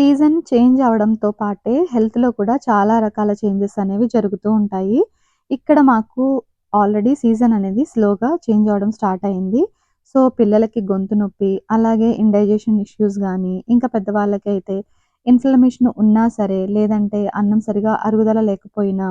Season change అవ్వడంతో పాటే హెల్త్‌లో కూడా చాలా రకాల చేంజెస్ అనేవి జరుగుతూ ఉంటాయి. ఇక్కడ మాకు ఆల్రెడీ సీజన్ అనేది స్లోగా చేంజ్ అవ్వడం స్టార్ట్ అయింది. సో, పిల్లలకి గొంతు నొప్పి, అలాగే ఇండైజెషన్ ఇష్యూస్ కానీ ఇంకా పెద్దవాళ్ళకైతే ఇన్‌ఫ్లమేషన్ ఉన్నా సరే, లేదంటే అన్నం సరిగా అరుగుదల లేకపోయినా,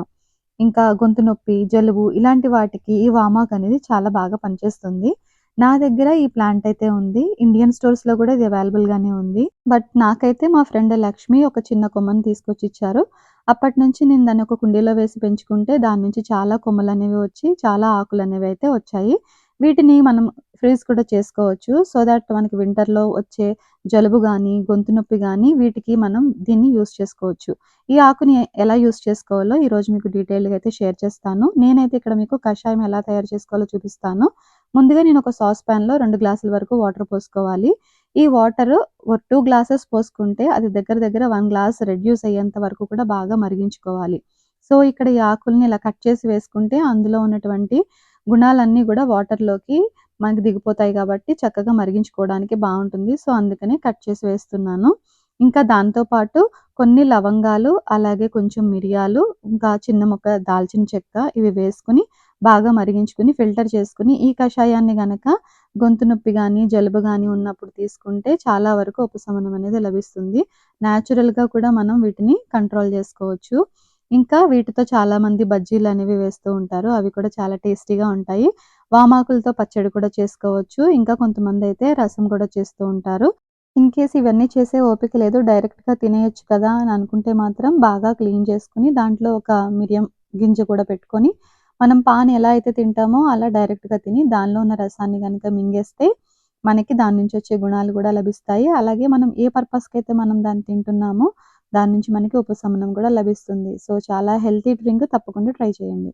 ఇంకా గొంతు నొప్పి, జలుబు ఇలాంటి వాటికి ఈ వామాక్ అనేది చాలా బాగా పనిచేస్తుంది. నా దగ్గర ఈ ప్లాంట్ అయితే ఉంది. ఇండియన్ స్టోర్స్లో కూడా ఇది అవైలబుల్ గానే ఉంది. బట్ నాకైతే మా ఫ్రెండ్ లక్ష్మి ఒక చిన్న కొమ్మని తీసుకొచ్చి ఇచ్చారు. అప్పటి నుంచి నేను దాన్ని ఒక కుండీలో వేసి పెంచుకుంటే దాని నుంచి చాలా కొమ్మలు అనేవి వచ్చి, చాలా ఆకులు అనేవి అయితే వచ్చాయి. వీటిని మనం ఫ్రీజ్ కూడా చేసుకోవచ్చు. సో దట్ మనకి వింటర్‌లో వచ్చే జలుబు కానీ గొంతు నొప్పి కానీ వీటికి మనం దీన్ని యూస్ చేసుకోవచ్చు. ఈ ఆకుని ఎలా యూస్ చేసుకోవాలో ఈరోజు మీకు డీటెయిల్గా అయితే షేర్ చేస్తాను. నేనైతే ఇక్కడ మీకు కషాయం ఎలా తయారు చేసుకోవాలో చూపిస్తాను. ముందుగా నేను ఒక సాస్ పాన్‌లో 2 గ్లాసుల వరకు వాటర్ పోసుకోవాలి. ఈ వాటర్ టూ గ్లాసెస్ పోసుకుంటే అది దగ్గర దగ్గర వన్ గ్లాస్ రెడ్యూస్ అయ్యేంత వరకు కూడా బాగా మరిగించుకోవాలి. సో, ఇక్కడ ఈ ఆకుల్ని ఇలా కట్ చేసి వేసుకుంటే అందులో ఉన్నటువంటి గుణాలన్నీ కూడా వాటర్‌లోకి మనకి దిగిపోతాయి కాబట్టి చక్కగా మరిగించుకోవడానికి బాగుంటుంది సో, అందుకనే కట్ చేసి వేస్తున్నాను. ఇంకా దాంతో పాటు కొన్ని లవంగాలు, అలాగే కొంచెం మిరియాలు, ఇంకా చిన్న మొక్క దాల్చిన చెక్క ఇవి వేసుకొని బాగా మరిగించుకొని ఫిల్టర్ చేసుకొని ఈ కషాయాన్ని గనక గొంతు నొప్పి కానీ జలుబు కానీ ఉన్నప్పుడు తీసుకుంటే చాలా వరకు ఉపశమనం అనేది లభిస్తుంది. న్యాచురల్గా కూడా మనం వీటిని కంట్రోల్ చేసుకోవచ్చు ఇంకా వీటితో చాలామంది బజ్జీలనేవి వేస్తూ ఉంటారు. అవి కూడా చాలా టేస్టీగా ఉంటాయి. వామాకులతో పచ్చడి కూడా చేసుకోవచ్చు. ఇంకా కొంతమంది అయితే రసం కూడా చేస్తూ ఉంటారు. ఇన్ కేస్ ఇవన్నీ చేసే ఓపిక లేదు డైరెక్ట్‌గా తినేయొచ్చు కదా అని అనుకుంటే మాత్రం బాగా క్లీన్ చేసుకొని దాంట్లో ఒక మిరియం గింజ కూడా పెట్టుకొని మనం పాన్ ఎలా అయితే తింటామో అలా డైరెక్ట్‌గా తిని దానిలో ఉన్న రసాన్ని కనుక మింగేస్తే మనకి దాని నుంచి వచ్చే గుణాలు కూడా లభిస్తాయి. అలాగే మనం ఏ పర్పస్‌కైతే మనం దాన్ని తింటున్నామో దాని నుంచి మనకి ఉపశమనం కూడా లభిస్తుంది. సో, చాలా హెల్తీ డ్రింక్ తప్పకుండా ట్రై చేయండి.